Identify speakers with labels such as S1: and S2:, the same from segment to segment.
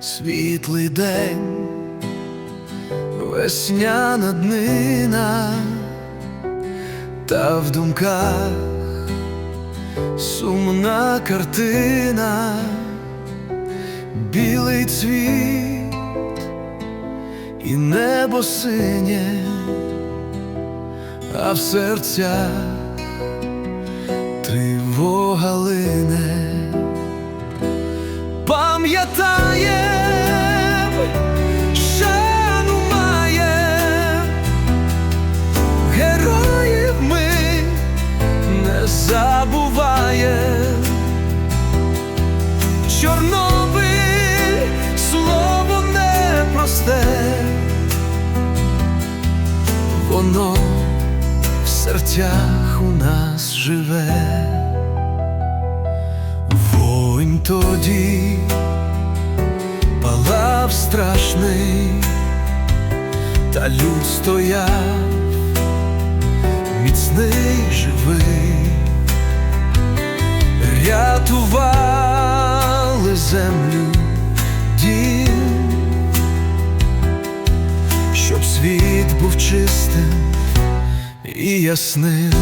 S1: світлий день, весняна днина, та в думках сумна картина, білий цвіт і небо синє, а в серцях тривога. Чорнобиль слово непросте, воно в серцях у нас живе. Вогонь тоді палав страшний, та люд стояв міцний дім, щоб світ був чистим і ясним.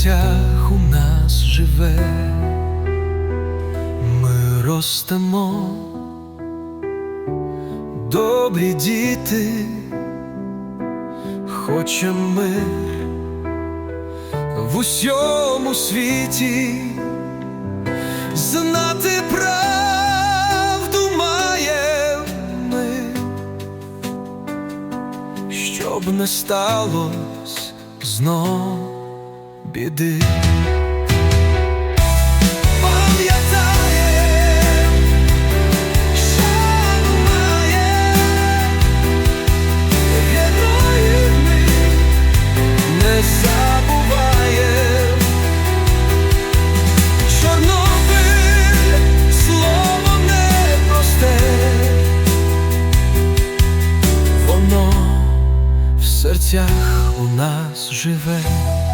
S1: Серцях у нас живе. Ми ростемо. Добрі діти, хочем мир в усьому світі, знати правду маєм ми, щоб не сталось знов біди. У нас живе.